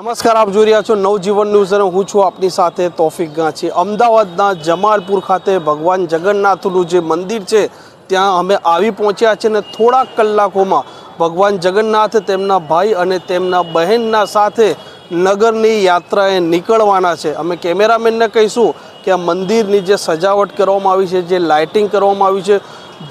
નમસ્કાર, આપ જોઈ રહ્યા છો નવજીવન ન્યૂઝ અને હું છું આપની સાથે તોફિક ગાંચી. અમદાવાદના જમાલપુર ખાતે ભગવાન જગન્નાથનું જે મંદિર છે, ત્યાં અમે આવી પહોંચ્યા છે અને થોડાક કલાકોમાં ભગવાન જગન્નાથ તેમના ભાઈ અને તેમના બહેનના સાથે નગરની યાત્રાએ નીકળવાના છે. અમે કેમેરામેનને કહીશું કે આ મંદિરની જે સજાવટ કરવામાં આવી છે, જે લાઇટિંગ કરવામાં આવી છે,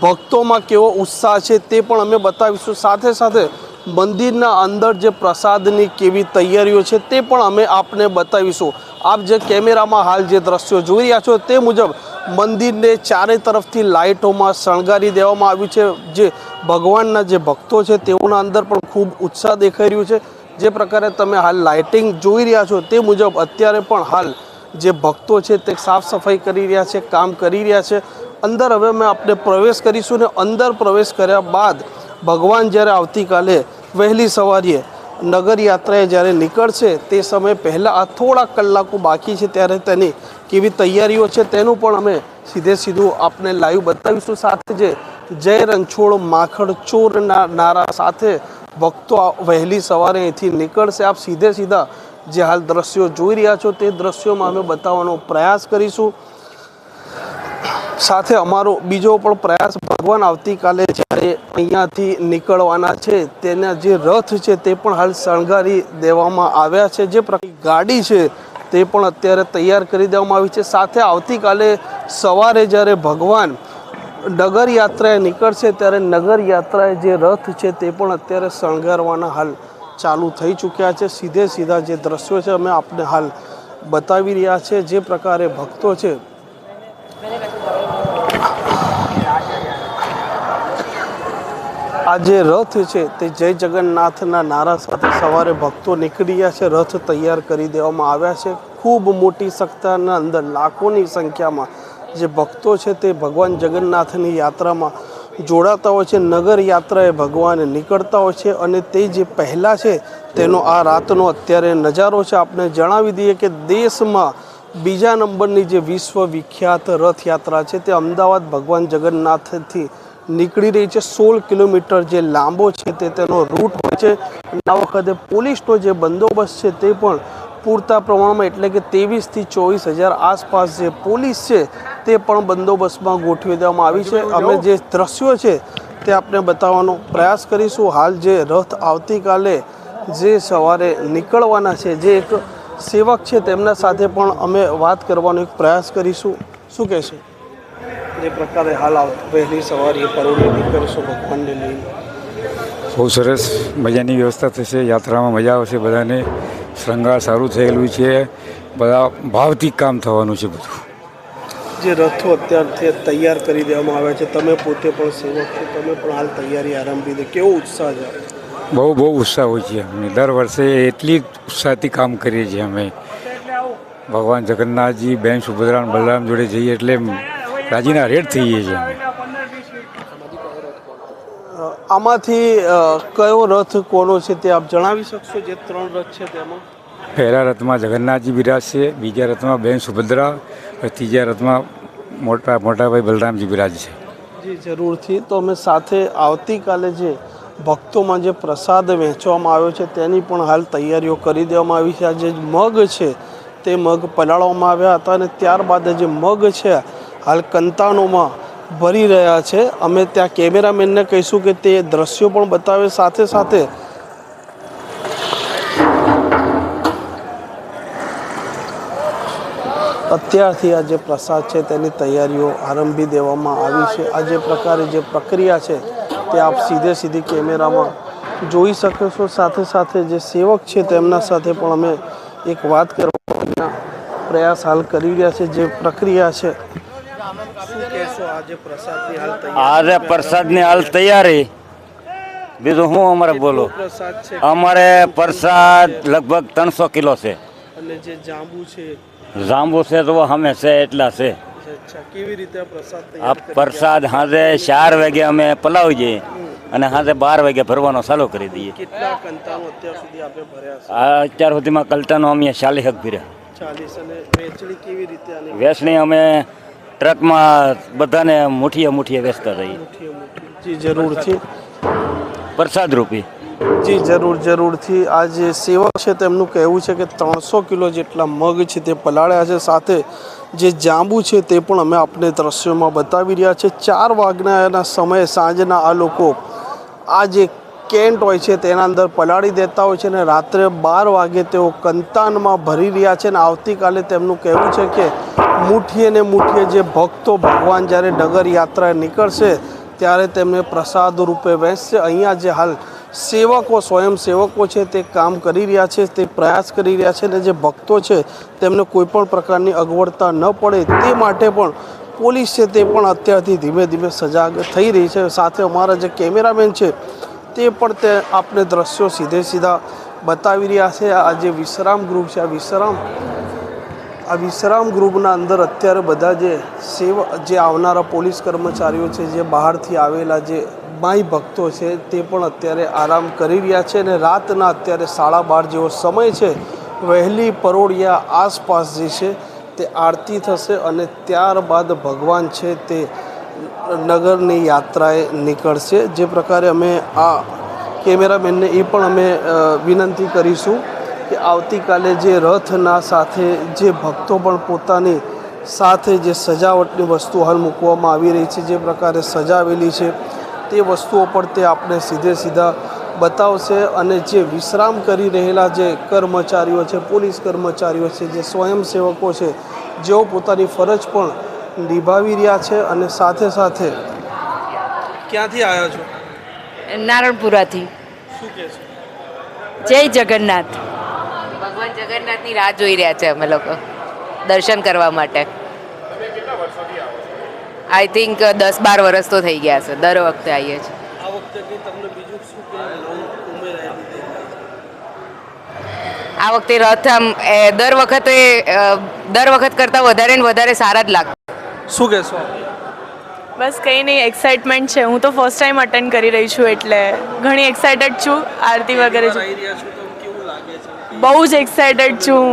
ભક્તોમાં કેવો ઉત્સાહ છે તે પણ અમે બતાવીશું. સાથે સાથે મંદિરના અંદર જે પ્રસાદની કેવી તૈયારીઓ છે તે પણ અમે આપને બતાવીશું. આપ જે કેમેરામાં હાલ જે દ્રશ્યો જોઈ રહ્યા છો તે મુજબ મંદિરને ચારે તરફથી લાઇટોમાં શણગારી દેવામાં આવ્યું છે. જે ભગવાનના જે ભક્તો છે તેઓના અંદર પણ ખૂબ ઉત્સાહ દેખાઈ રહ્યું છે. જે પ્રકારે તમે હાલ લાઇટિંગ જોઈ રહ્યા છો તે મુજબ અત્યારે પણ હાલ જે ભક્તો છે તે સાફ સફાઈ કરી રહ્યા છે, કામ કરી રહ્યા છે. અંદર હવે અમે આપણે પ્રવેશ કરીશું ને અંદર પ્રવેશ કર્યા બાદ ભગવાન જ્યારે આવતીકાલે વહેલી સવારીએ નગરયાત્રાએ જ્યારે નીકળશે તે સમય પહેલાં આ થોડા કલાકો બાકી છે ત્યારે તેની કેવી તૈયારીઓ છે તેનું પણ અમે સીધે સીધું આપને લાઈવ બતાવીશું. સાથે જે જય રણછોડ માખણ ચોરના નારા સાથે ભક્તો વહેલી સવારે અહીંથી નીકળશે. આપ સીધે સીધા જે હાલ દ્રશ્યો જોઈ રહ્યા છો તે દ્રશ્યોમાં અમે બતાવવાનો પ્રયાસ કરીશું. સાથે અમારો બીજો પણ પ્રયાસ ભગવાન આવતીકાલે જ્યારે અહીંયાથી નીકળવાના છે, તેના જે રથ છે તે પણ હાલ શણગારી દેવામાં આવ્યા છે. જે પ્રકારની ગાડી છે તે પણ અત્યારે તૈયાર કરી દેવામાં આવી છે. સાથે આવતીકાલે સવારે જ્યારે ભગવાન નગર યાત્રાએ નીકળશે ત્યારે નગર યાત્રાએ જે રથ છે તે પણ અત્યારે શણગારવાના હાલ ચાલુ થઈ ચૂક્યા છે. સીધે સીધા જે દ્રશ્યો છે અમે આપને હાલ બતાવી રહ્યા છે. જે પ્રકારે ભક્તો છે આ જે રથ છે તે જય જગન્નાથના નારા સાથે સવારે ભક્તો નીકળ્યા છે. રથ તૈયાર કરી દેવામાં આવ્યા છે. ખૂબ મોટી સત્તાના અંદર લાખોની સંખ્યામાં જે ભક્તો છે તે ભગવાન જગન્નાથની યાત્રામાં જોડાતા હોય છે. નગર યાત્રાએ ભગવાન નીકળતા હોય છે અને તે જે પહેલાં છે તેનો આ રાતનો અત્યારે નજારો છે. આપણે જણાવી દઈએ કે દેશમાં બીજા નંબરની જે વિશ્વ વિખ્યાત રથયાત્રા છે તે અમદાવાદ ભગવાન જગન્નાથથી નીકળી રહી છે. સોળ કિલોમીટર જે લાંબો છે તે તેનો રૂટ હોય છે. આ વખતે પોલીસનો જે બંદોબસ્ત છે તે પણ પૂરતા પ્રમાણમાં એટલે કે ત્રેવીસથી ચોવીસ હજાર આસપાસ જે પોલીસ છે તે પણ બંદોબસ્તમાં ગોઠવી દેવામાં આવી છે. અમે જે દ્રશ્યો છે તે આપણે બતાવવાનો પ્રયાસ કરીશું. હાલ જે રથ આવતીકાલે જે સવારે નીકળવાના છે, જે એક સેવક છે તેમના સાથે પણ અમે વાત કરવાનો એક પ્રયાસ કરીશું. શું કહેશો? જે પ્રકારે હાલ વહેલી સવારે પરોળી નીકળશો ભગવાનને લઈને. બહુ સરસ મજાની વ્યવસ્થા થશે યાત્રામાં મજા આવશે બધાને. શૃંગાર સારું થયેલું છે બધા ભાવથી કામ થવાનું છે બધું. જે રથો અત્યારથી તૈયાર કરી દેવામાં આવ્યા છે તમે પોતે પણ સેવક છો તમે પણ હાલ તૈયારી આરંભી દે. કેવો ઉત્સાહ છે? બહુ બહુ ઉત્સાહ હોય છે અમે. દર વર્ષે એટલી જ ઉત્સાહથી કામ કરીએ છીએ અમે. ભગવાન જગન્નાથજી બેન સુભદ્રા બલરામ જોડે જઈએ એટલે રાજીના રેડ થઈએ છીએ અમે આમાંથી કયો રથ કોનો છે તે આપ જણાવી શકશો? જે ત્રણ રથ છે તેમાં. પહેલા રથમાં જગન્નાથજી બિરાજશે બીજા રથમાં બેન સુભદ્રા ત્રીજા રથમાં મોટા મોટાભાઈ બલરામજી બિરાજ છે. જી જરૂરથી. તો અમે સાથે આવતીકાલે જે ભક્તોમાં જે પ્રસાદ વહેંચવામાં આવ્યો છે તેની પણ હાલ તૈયારીઓ કરી દેવામાં આવી છે. આ જે મગ છે તે મગ પલાળવામાં આવ્યા હતા અને ત્યારબાદ જે મગ છે હાલ કંતાનોમાં ભરી રહ્યા છે. અમે ત્યાં કેમેરામેનને કહીશું કે તે દ્રશ્યો પણ બતાવે સાથે સાથે. અત્યારથી આ જે પ્રસાદ છે તેની તૈયારીઓ આરંભી દેવામાં આવી છે. આ જે પ્રકારે જે પ્રક્રિયા છે તે આપ સીધે સીધી કેમેરામાં જોઈ શકો છો. સાથે સાથે જે સેવક છે તેમના સાથે પણ અમે એક વાત કરવાના પ્રયાસ હાલ કરી રહ્યા છે. જે પ્રક્રિયા છે શું આજે પ્રસાદની હાલ તૈયારી બીજું હું અમારે બોલો? અમારે પ્રસાદ લગભગ ત્રણસો કિલો છે. જાંબુ છે? તો અમે છે એટલા છે. આ પ્રસાદ સાંજે ચાર વાગે અમે પલાવી જઈએ અને સાંજે બાર વાગે ભરવાનો ચાલુ કરી દઈએ. અત્યાર સુધીમાં કલ્ટાનો અમે ચાલીસ હક ભર્યા. વેચણી અમે ટ્રકમાં બધાને મુઠીએ મુઠીએ વેચતા રહીએ જી જરૂરથી. પ્રસાદ રૂપી. જી જરૂર જરૂરથી. આ જે સેવક છે તેમનું કહેવું છે કે ત્રણસો કિલો જેટલા મગ છે તે પલાળ્યા છે. સાથે જે જાંબુ છે તે પણ અમે આપને દ્રશ્યોમાં બતાવી રહ્યા છે. ચાર વાગ્યાના સમયે સાંજના આ લોકો આ જે કેન્ટ હોય છે તેના અંદર પલાળી દેતા હોય છે અને રાત્રે બાર વાગે તેઓ કંતાનમાં ભરી રહ્યા છે અને આવતીકાલે તેમનું કહેવું છે કે મુઠ્ઠીએ ને મુઠ્ઠીએ જે ભક્તો ભગવાન જ્યારે ડગર યાત્રા નીકળશે, ત્યારે તેમને પ્રસાદ રૂપે વહેંચશે. અહીંયા જે હાલ સેવકો સ્વયંસેવકો છે, તે કામ કરી રહ્યા છે, તે પ્રયાસ કરી રહ્યા છે અને જે ભક્તો છે, તેમને કોઈપણ પ્રકારની અગવડતા ન પડે. તે માટે પણ પોલીસ છે, તે પણ અત્યારથી ધીમે ધીમે સજાગ થઈ રહી છે. સાથે અમારા જે કેમેરામેન છે, તે પણ તે આપને દ્રશ્યો સીધે સીધા બતાવી રહ્યા છે. આ જે વિશ્રામ ગૃહ છે, આ વિશ્રામ આ વિશ્રામ ગૃહના અંદર અત્યારે બધા જે સેવ જે આવનારા પોલીસ કર્મચારીઓ છે, જે બહારથી આવેલા જે માઈ ભક્તો છે, તે પણ અત્યારે આરામ કરી રહ્યા છે અને રાતના અત્યારે સાડા બાર જેવો સમય છે. વહેલી પરોળિયા આસપાસ જે છે, તે આરતી થશે અને ત્યારબાદ ભગવાન છે, તે નગરની યાત્રાએ નીકળશે. જે પ્રકારે અમે આ કેમેરામેનને એ પણ અમે વિનંતી કરીશું. કે આવતીકાલે જે રથના સાથે જે ભક્તો પણ પોતાની સાથે જે સજાવટની વસ્તુ હાલ મૂકવામાં આવી રહી છે જે પ્રકારે સજાવેલી છે તે વસ્તુઓ પણ તે આપણે સીધે સીધા બતાવશે અને જે વિશ્રામ કરી રહેલા જે કર્મચારીઓ છે પોલીસ કર્મચારીઓ છે જે સ્વયંસેવકો છે જેઓ પોતાની ફરજ પણ નિભાવી રહ્યા છે અને સાથે સાથે ક્યાંથી આવ્યા છો? નારણપુરાથી. શું કહેશો જય જગન્નાથ. ભગવાન જગન્નાથની રાહ જોઈ રહ્યા છે અમે લોકો દર્શન કરવા માટે. આઈ થિંક દસ બાર વર્ષ તો થઈ ગયા છે દર વખતે આવીએ છીએ. આ વખતે રથ આમ એ, દર વખતે દર વખત કરતાં વધારે ને વધારે સારા જ લાગતા શું કહેશો બસ કંઈ નહીં એક્સાઇટમેન્ટ છે. હું તો ફર્સ્ટ ટાઈમ અટેન્ડ કરી રહી છું એટલે ઘણી એક્સાઇટેડ છું. આરતી વગેરે બહુ જ એક્સાઇટેડ છું.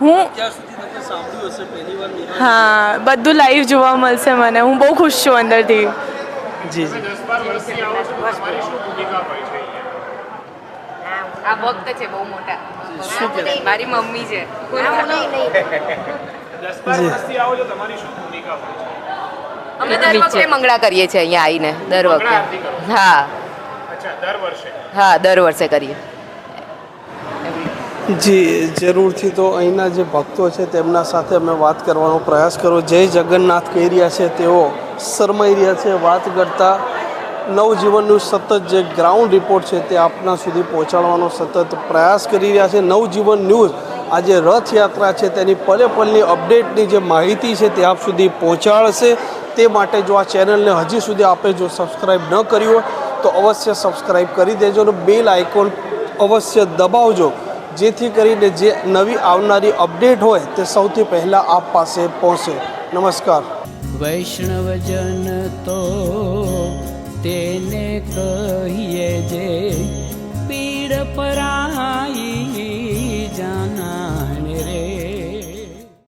હું ત્યાં સુધી તમે સાંભળ્યું હશે પહેલી વાર નિહાળ હા બધું લાઈવ જોવા મળશે મને. હું બહુ ખુશ છું અંદરથી. જી જી. આ ભક્ત છે બહુ મોટા. મારી મમ્મી છે. અમે દર વખતે મંગળા કરીએ છીએ અહીંયા આવીને દર વખતે. હા. હા દર વર્ષે કરીએ. જી, જરૂરથી તો અહીંના જે ભક્તો છે તેમના સાથે અમે વાત કરવાનો પ્રયાસ કરો. જય જગન્નાથ કહી રહ્યા છે, તેઓ શરમાઈ રહ્યા છે. વાત કરતા નવજીવનનું સતત જે ગ્રાઉન્ડ રિપોર્ટ છે તે આપના સુધી પહોંચાડવાનો સતત પ્રયાસ કરી રહ્યા છે. નવજીવન ન્યૂઝ આ જે રથયાત્રા છે, તેની પલે પલની અપડેટની જે માહિતી છે તે આપ સુધી પહોંચાડશે. તે માટે જો આ ચેનલને હજી સુધી આપે જો સબસ્ક્રાઈબ ન કરી હોય, તો અવશ્ય સબસ્ક્રાઈબ કરી દેજો અને બેલ આઇકોન અવશ્ય દબાવજો. જેથી કરીને જે નવી આવનારી અપડેટ હોય તે સૌથી પહેલાં આપ પાસે પહોંચે. નમસ્કાર. વૈષ્ણવજન તો તેને કહીએ જે પીડ પરાઈ